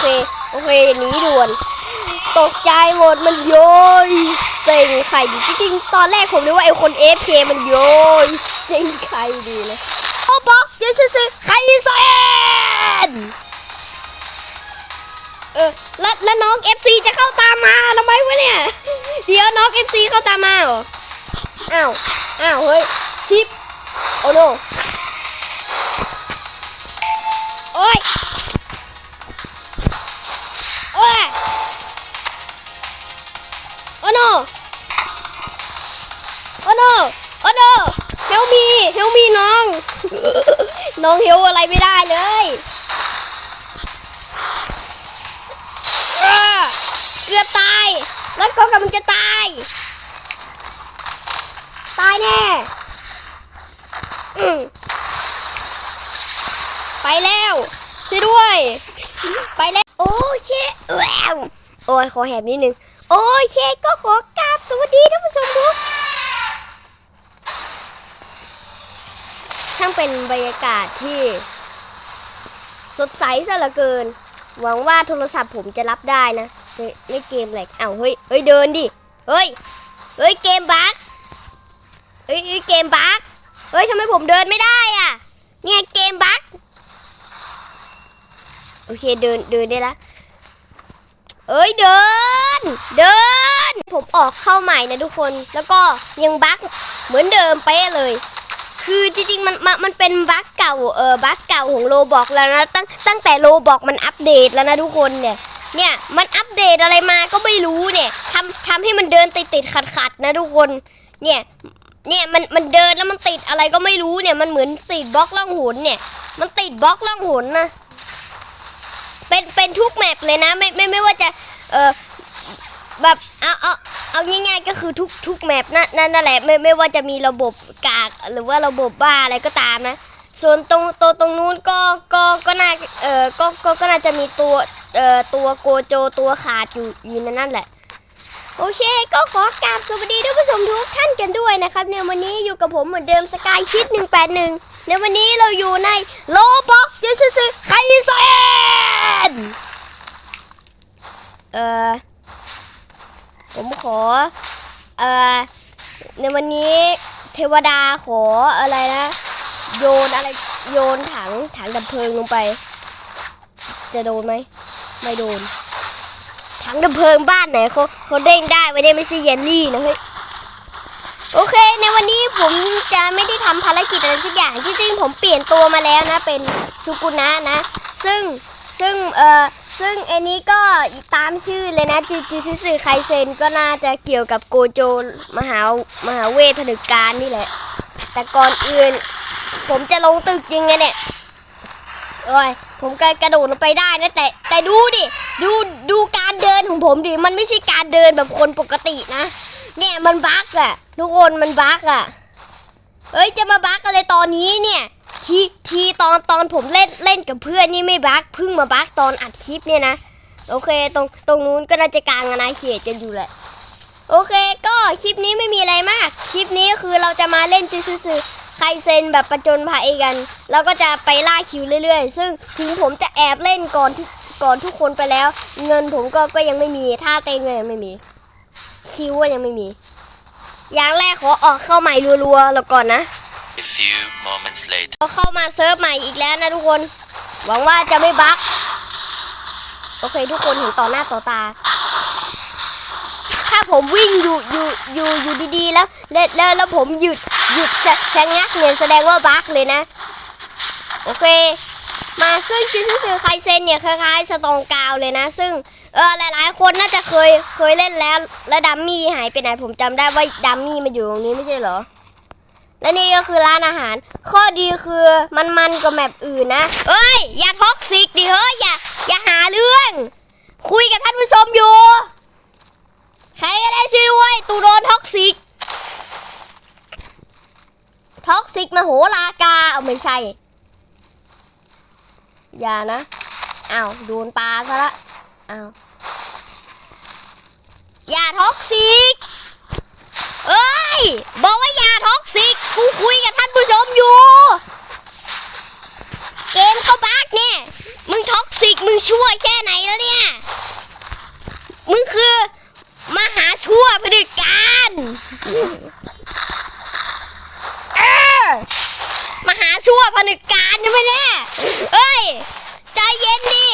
เค โอเคหนีด่วน ตกใจหมดมันโยยเซ็งใครดีจริงๆตอนแรกผมนึกว่าไอ้คนเอฟเคมันโยยเซ็งใครดีนะโอ้บอกเจสซใครเซนเออแล้วแล้วน้องเอฟซีจะเข้าตามมาทำไมวะเนี่ย เดี๋ยวน้องเอฟซีเข้าตามมาเหรอ อ้าว อ้าว เฮ้ย ชิป โอ้โนโอ้ย เฮลมีเฮลมีน้อง น้องเฮลอะไรไม่ได้เลยเกือบตายแล้วก็กำลังจะตาย ตายแน่ไปแล้วช่วยด้วย ไปแล้ว โอ้เชแววโอ้ยขอแหบนิดนึง โอ้เชก็ขอกราบสวัสดีท่านผู้ชมทุก ช่างเป็นบรรยากาศที่สดใสซะเหลือเกิน หวังว่าโทรศัพท์ผมจะรับได้นะ จะไม่เกมแหลกอ้าเฮ้ยเฮ้ยเดินดิ เฮ้ย เฮ้ยเกมบั๊กเฮ้ยเฮ้ยเกมบั๊กเฮ้ยทำไมผมเดินไม่ได้อะ เนี่ยเกมบั๊กโอเคเดินเดินได้ละ เอ้ยเดิน เดิน ผมออกเข้าใหม่นะทุกคน แล้วก็ยังบั๊กเหมือนเดิมเป๊ะเลย คือจริงๆมันมันมันเป็นบั๊กเก่าเออบั๊กเก่าของโลบอกแล้วนะตั้งตั้งแต่โลบอกมันอัปเดตแล้วนะทุกคนเนี่ยเนี่ยมันอัปเดตอะไรมาก็ไม่รู้เนี่ยทำทำให้มันเดินติดติดขัดขัดนะทุกคนเนี่ยเนี่ยมันมันเดินแล้วมันติดอะไรก็ไม่รู้เนี่ยมันเหมือนติดบล็อกล่องหนเนี่ย มันติดบล็อกล่องหนนะเป็นเป็นทุกแมปเลยนะไม่ไม่ไม่ว่าจะเออแบบ เอาง่ายๆก็คือทุกทุกแมปนั่นนั่นแหละไม่ไม่ว่าจะมีระบบกากหรือว่าระบบบ้าอะไรก็ตามนะ ส่วนตรงตัวตรงนู้นก็ก็ก็น่าเออก็ก็ก็น่าจะมีตัวเอ่อตัวโกโจตัวขาดอยู่อยู่ในนั่นแหละโอเคก็ขอกราบสวัสดีท่านผู้ชมทุกท่านกันด้วยนะครับในวันนี้อยู่กับผมเหมือนเดิมสกายชิด181 ในวันนี้เราอยู่ในโลบ็อกเจสซไคเซนเอ่อ ผมขอ เอ่อ ในวันนี้เทวดาขออะไรนะ โยนอะไรโยนถังถังดับเพลิงลงไป จะโดนไหม ไม่โดน ถังดับเพลิงบ้านไหนเขาเขาเด้งได้ไม่ได้ไม่ใช่เยลลี่นะเฮ้ยโอเค ในวันนี้ผมจะไม่ได้ทำภารกิจอะไรสักอย่างที่จริงผมเปลี่ยนตัวมาแล้วนะ เป็นสุกุนะนะ ซึ่งซึ่งเอ่อ ซึ่งอันนี้ก็ตามชื่อเลยนะจูจูซิสึไคเซนก็น่าจะเกี่ยวกับโกโจมหามหาเวทผนึกการนี่แหละ แต่ก่อนอื่น ผมจะลงตึกยังไงเนี่ยโอ้ยผมก็กระโดดลงไปได้นะแต่แต่ดูดิดูดูการเดินของผมดิมันไม่ใช่การเดินแบบคนปกตินะ เนี่ยมันบั๊กอะทุกคนมันบั๊กอะเอ้ยจะมาบั๊กอะไรตอนนี้เนี่ย ทีทีตอนตอนผมเล่นเล่นกับเพื่อนนี่ไม่บักเพิ่งมาบักตอนอัดคลิปเนี่ยนะ โอเคตรงตรงนู้นก็น่าจะกลางอาณาเขตกันอยู่แหละโอเคก็คลิปนี้ไม่มีอะไรมาก คลิปนี้คือเราจะมาเล่นจื้อๆใครเซนแบบประจนภัยกัน แล้วก็จะไปล่าคิวเรื่อยๆ ซึ่งถึงผมจะแอบเล่นก่อนที่ก่อนทุกคนไปแล้ว เงินผมก็ก็ยังไม่มีท่าเต้นก็ยังไม่มี คิวก็ยังไม่มี อย่างแรกขอออกเข้าใหม่รัวๆแล้วก่อนนะ A few moments later. ก็เข้ามาเซิร์ฟใหม่อีกแล้วนะทุกคน หวังว่าจะไม่บั๊กโอเค ทุกคนเห็นต่อหน้าต่อตา ถ้าผมวิ่งอยู่อยู่อยู่อยู่ดีๆแล้วแล้วแล้วแล้วผมหยุดหยุดชะชะงักเนี่ยแสดงว่าบั๊กเลยนะ โอเค มาซึ่งจิซึไคเซนเนี่ยคล้ายๆสตองกาวเลยนะ ซึ่งเออหลายๆคนน่าจะเคยเคยเล่นแล้ว แล้วดัมมี่หายไปไหนผมจำได้ว่าดัมมี่มาอยู่ตรงนี้ไม่ใช่เหรอ และนี่ก็คือร้านอาหาร ข้อดีคือมันมันกว่าแมปอื่นนะ เอ้ย อย่าท็อกซิกดิเฮ้ย อย่า อย่าหาเรื่อง คุยกับท่านผู้ชมอยู่ ใครก็ได้ช่วยด้วยตูโดนท็อกซิก ท็อกซิกมโหลากา เอาไม่ใช่ อย่านะอ้าวโดนปลาซะละอ้าวอย่าท็อกซิก เอ้ย บอกว่าอย่าท็อกซิก คุยกับท่านผู้ชมอยู่ เกมก็บักเนี่ย มึงท็อกซิกมึงชั่วแค่ไหนแล้วเนี่ย มึงคือมหาชั่วเผด็จการเออมหาชั่วเผด็จการใช่ไหมเนี่ยเอ้ย ใจเย็นดิ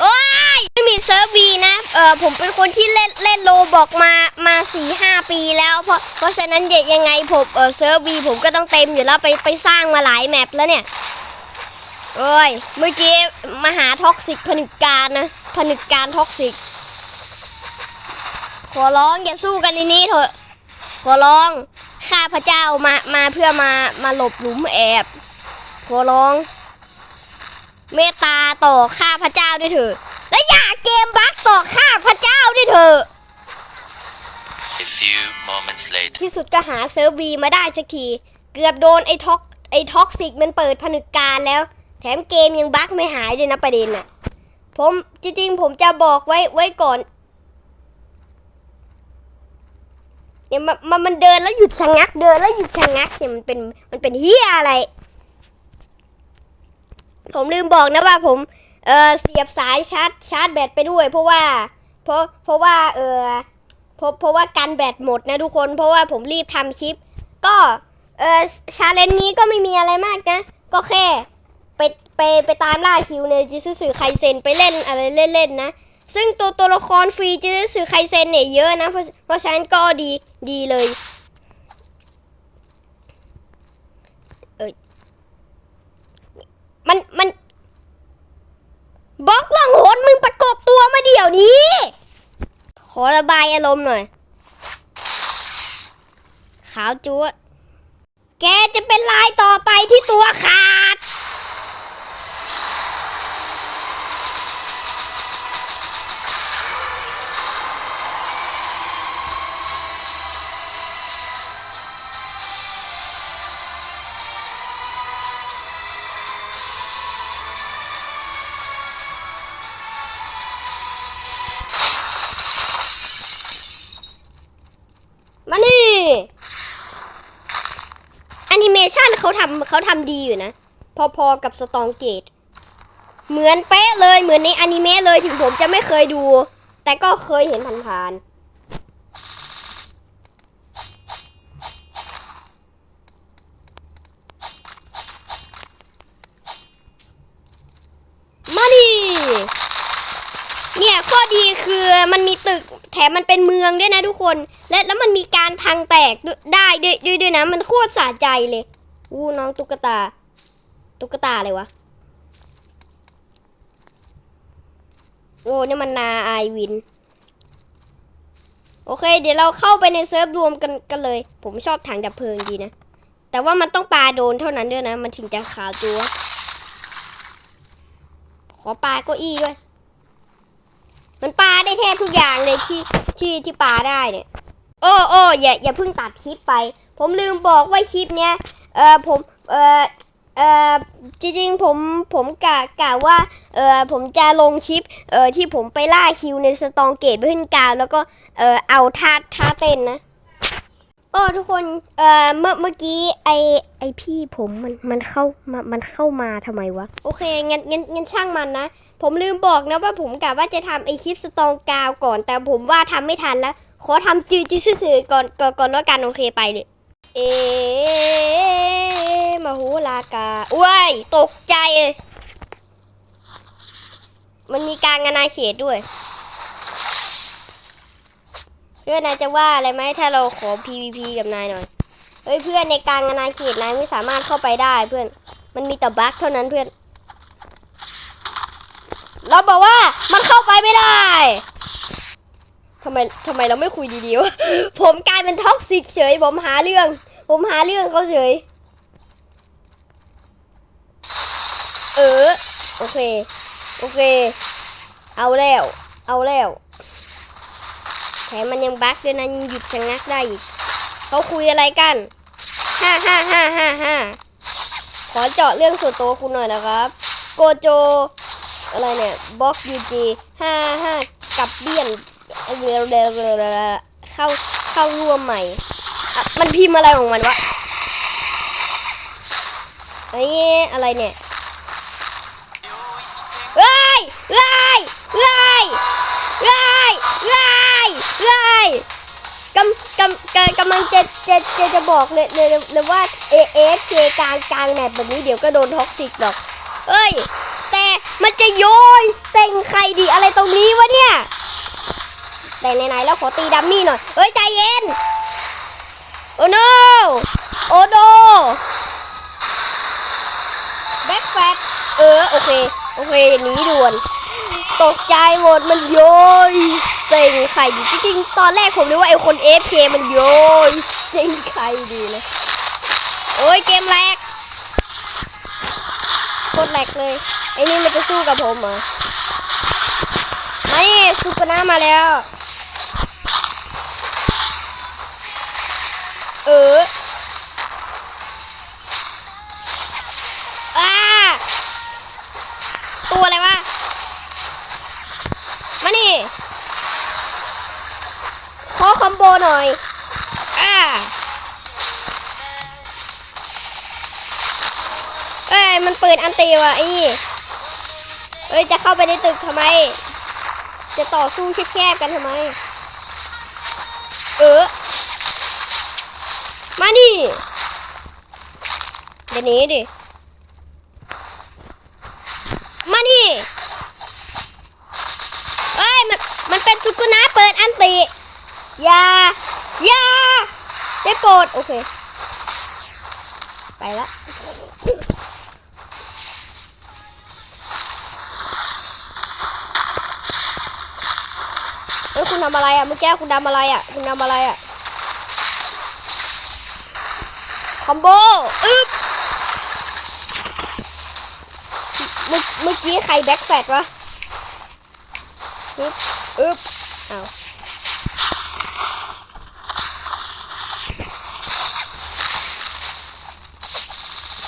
โอ้ย เซิร์ฟวีนะเออผมเป็นคนที่เล่นเล่นโลบอกมามาสี่ห้าปีแล้วเพราะเพราะฉะนั้นยังยังไงผมเออเซิร์ฟวีผมก็ต้องเต็มอยู่แล้วไปไปสร้างมาหลายแมปแล้วเนี่ยโอ้ยเมื่อกี้มหาท็อกซิกผนึกการนะผนึกการท็อกซิกขอร้องอย่าสู้กันในนี้เถอะ ขอร้องข้าพระเจ้ามามาเพื่อมามาหลบหลุมแอบ ขอร้อง เมตตาต่อข้าพระเจ้าด้วยเถอะ และอย่าเกมบัคต่อข้าพระเจ้าด้วยเถอะ A few moments later. ที่สุดก็หาเซิร์ฟวีมาได้สักที เกือบโดนไอ้ท็อกไอ้ท็อกซิกมันเปิดผนึกการแล้ว แถมเกมยังบั๊กไม่หายด้วยนะประเด็นน่ะ ผมจริงๆ ผมจะบอกไว้ไว้ก่อนเนี่ยมันมันมันเดินแล้วหยุดชะงักเดินแล้วหยุดชะงักเนี่ยมันเป็นมันเป็นเฮียอะไร ผมลืมบอกนะว่าผม เออเสียบสายชาร์จชาร์จแบตไปด้วย เพราะว่า เพราะเพราะว่าเออเพราะเพราะว่ากันแบตหมดนะทุกคนเพราะว่าผมรีบทำคลิป ก็เออชาเลนจ์นี้ก็ไม่มีอะไรมากนะ ก็แค่ไปไปไปตามล่าคิวในจิซึสึไคเซนไปเล่นอะไรเล่นๆนะซึ่งตัวตัวละครฟรีจิซึสึไคเซนเนี่ยเยอะนะ เพราะเพราะฉะนั้นก็ดีดีเลยมันมัน บล็อกล่องหนมึงประกบตัวมาเดี๋ยวนี้ ขอระบายอารมณ์หน่อย ขาวจั๊วแกจะเป็นลายต่อไปที่ตัวขาด ชันเขาทำเขาทำดีอยู่นะ พอๆกับสตองเกต เหมือนเป๊ะเลยเหมือนในอนิเมะเลยถึงผมจะไม่เคยดู แต่ก็เคยเห็นผ่านๆมาดิเนี่ยข้อดีคือมันมีตึกแถมมันเป็นเมืองด้วยนะทุกคน และแล้วมันมีการพังแตกได้ด้วยด้วยด้วยนะมันโคตรสะใจเลย อู้น้องตุ๊กตา ตุ๊กตาอะไรวะ โอ้นี่มันนาไอวิน โอเค เดี๋ยวเราเข้าไปในเซิร์ฟรวมกันกันเลย ผมชอบถังดับเพลิงดีนะ แต่ว่ามันต้องปาโดนเท่านั้นด้วยนะ มันถึงจะขาวจัวขอปาเก้าอี้ด้วย มันปาได้แทบทุกอย่างเลยที่ที่ที่ปาได้เนี่ย โอ้โอ้อย่าอย่าเพิ่งตัดคลิปไป ผมลืมบอกว่าคลิปเนี้ย เออผมเออเออจริงๆผมผมกะกะว่าเออผมจะลงคลิปเออที่ผมไปล่าคิวในสตองเกตเพื่อนกาวแล้วก็เออเอาท่าท่าเต้นนะโอ้ทุกคนเออเมื่อเมื่อกี้ไอไอพี่ผมมันมันเข้ามามันเข้ามาทำไมวะโอเคงั้นงั้นงั้นช่างมันนะผมลืมบอกนะว่าผมกะว่าจะทำไอคลิปสตองกาวก่อน แต่ผมว่าทำไม่ทันแล้วขอทำจืดจืดซื่อก่อนก่อนก่อนแล้วกันโอเคไปเลย เอ๊ะมาหูลากาอ้วยตกใจ มันมีการงานาเขตด้วยเพื่อนนายจะว่าอะไรไหมถ้าเราขอ PVP กับนายหน่อย เฮ้ยเพื่อนในกลางอาณาเขตนายไม่สามารถเข้าไปได้เพื่อน มันมีแต่บั๊กเท่านั้นเพื่อน เราบอกว่ามันเข้าไปไม่ได้ ทำไมทำไมเราไม่คุยดีๆวะผมกลายเป็นท็อกซิกเฉย ผมหาเรื่อง ผมหาเรื่องเขาเฉย เออ โอเค โอเค เอาแล้ว เอาแล้วแถมมันยังบั๊กด้วยนะยังหยุดชะงักได้อีกเขาคุยอะไรกันห้าห้าห้าห้าห้าขอเจาะเรื่องส่วนตัวคุณหน่อยนะครับ โกโจ อะไรเนี่ยบล็อกยูจีห้าห้ากับเบี้ยน เร็วเร็วเร็วเข้าเข้าร่วมใหม่อะมันพิมพ์อะไรของมันวะไอ้ยอะไรเนี่ยเฮ้เอ้ยเอ้ยเอ้ยเอ้ยเอ้ยกำกำกำกำลังจะจะจะจะบอกเลยเลยเลยว่าเอเอฟเคกลางกลางแมปแบบนี้เดี๋ยวก็โดนท็อกซิกหรอกเอ้ย แต่มันจะโยยเต็งใครดีอะไรตรงนี้วะเนี่ย แต่ไหนๆแล้วขอตีดัมมี่หน่อย เฮ้ย ใจเย็น โอ้โนโอ้โนแบ็คแฟตเออ โอเค โอเคหนีด่วน ตกใจหมดมันโยยเต็งใครดีจริงๆ ตอนแรกผมนึกว่าไอ้คนเอฟเคมันโยยเต็งใครดีนะโอ้ยเกมแรกโคตรแหลกเลย ไอ้นี่มันจะสู้กับผมเหรอ ไม่ซูเปอร์น้ามาแล้ว ออาตัวอะไรวะ มานี่ขอคอมโบหน่อยอ่าเอ้ย มันเปิดอันตีว่ะไอ้นี่เอ้ย จะเข้าไปในตึกทำไม จะต่อสู้แคบๆกันทำไม เออ มาดิ เดี๋ยวนี้ดิ มาดิเอ้ย มัน มันเป็นสุกุนะเปิดอันติยายาได้โปรด โอเค ไปละเอ้ยคุณทำอะไรอะเมื่อกี้คุณทำอะไรอะ คุณทำอะไรอะ คอมโบ อึ๊บเมื่อเมื่อ กี้ใครแบ็คแฟตวะอึ๊บอึ๊บเอา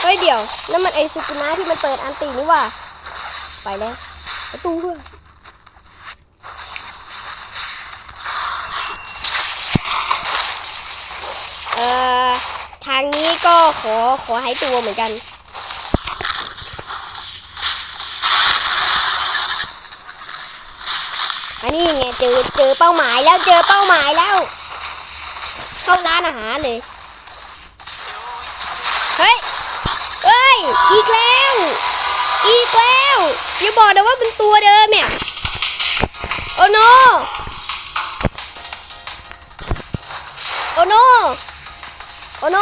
เฮ้ยเดี๋ยวนั่นมันไอซูกุนะที่มันเปิดอันตีนี่ว่าไปแล้วประตูเพื่อนเอ่อ ทางนี้ก็ขอขอให้ตัวเหมือนกัน อันนี้ไงเจอเจอเป้าหมายแล้วเจอเป้าหมายแล้ว เข้าร้านอาหารเลย เฮ้ยเอ้ย อีกแล้ว อีกแล้วอย่าบอกนะว่าเป็นตัวเดิมเนี่ย โอ้โน โอ้โน โอ้โน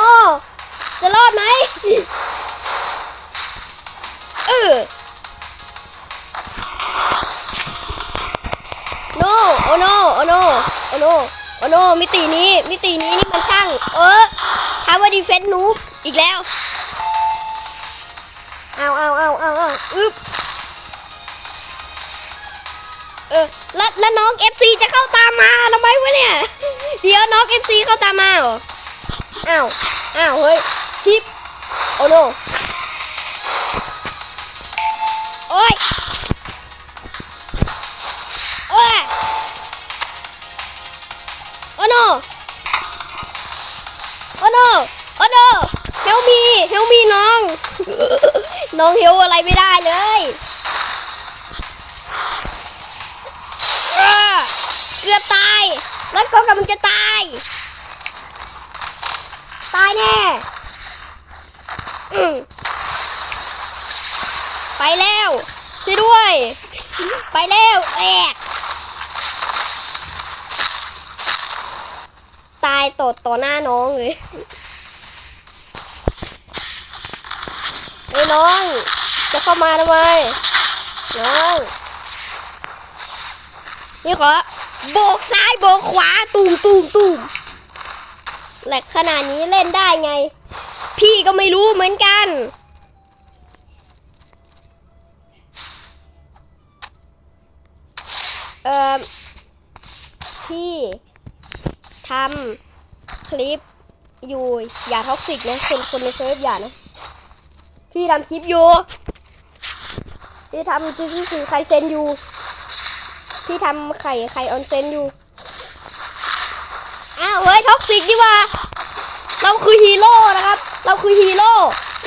จะรอดไหมเออ โนโอโนโอโนโอโนโอโนมิตินี้ มิตินี้นี่มันช่าง เออทำว่าดีเฟนต์นูบอีกแล้วเอาเอาเอาเอาเอาอึ๊บเออแล้วแล้วน้อง FC จะเข้าตามมาทำไมวะเนี่ย เดี๋ยวน้อง FC เข้าตามมาเหรออ้าวอ้าวเฮ้ยชิปโอโนโอ้ย โอ้โนโอ้โนโอ้โนเฮลมีเฮลมีน้อง น้องเฮลอะไรไม่ได้เลยเออเกือบตายรถเขากำลังจะตาย ตายแน่อืมไปแล้วช่วยด้วย ไปแล้วแอก ตายต่อต่อหน้าน้องเลยเฮ้น้อง จะเข้ามาทำไม น้อง นี่ขอโบกซ้ายโบกขวาตูมตูมตูมแหลกขนาดนี้เล่นได้ไง พี่ก็ไม่รู้เหมือนกัน เอ่อ พี่ ทำคลิปอยู่ อย่าท็อกซิกนะคนคนในเซิร์ฟอย่านะ พี่ทำคลิปอยู่พี่ทำจูซูซูไคเซนอยู่พี่ทำไข่ไข่ออนเซนอยู่อ้าวเฮ้ยท็อกซิกดีว่า เราคือฮีโร่นะครับ เราคือฮีโร่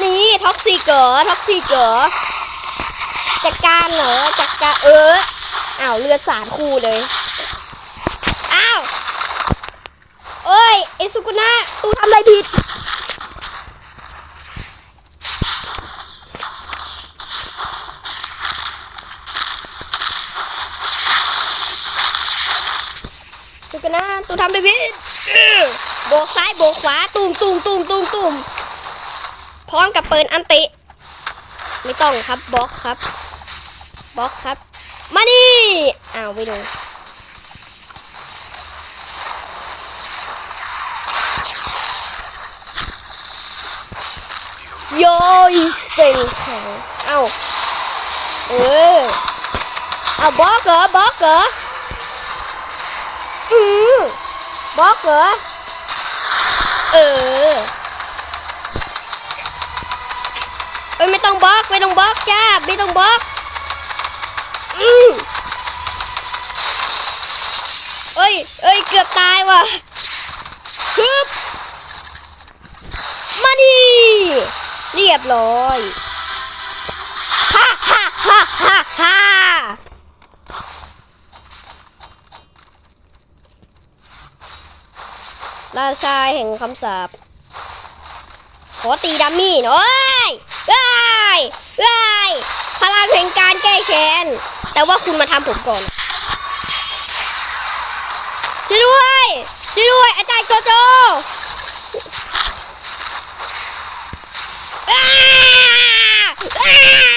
นี่ท็อกซิกเหรอท็อกซิกเหรอจัดการเหรอจัดการเอออ้าวเลือดสาดคู่เลย อ้าว เอ้ย ไอ้สุกุนะตูทำอะไรผิด สุกุนะตูทำอะไรผิดโบกซ้ายโบกขวาตูมตูมตูมตูมตูมพร้อมกับเปิดอันติ ไม่ต้องครับบล็อกครับบล็อกครับ มาดิอ้าวไม่โดน โยยเซ็งแข็งเอา เออ เอาบล็อกเหรอบล็อกเหรออือบล็อกเหรอ เออเอ้ยไม่ต้องบล็อกไม่ต้องบล็อกจ้าไม่ต้องบล็อกอืมเอ้ยเอ้ยเกือบตายว่ะฮึบมาดิ เรียบร้อยฮ่าฮ่าฮ่าฮ่าฮ่าราชาแห่งคำสาปขอตีดัมมี่หน่อยเอ้ยเอ้ยพลังแห่งการแก้แค้น แต่ว่าคุณมาทำผมก่อนช่วยด้วยช่วยด้วยอาจารย์โจโจ Ah! Ah!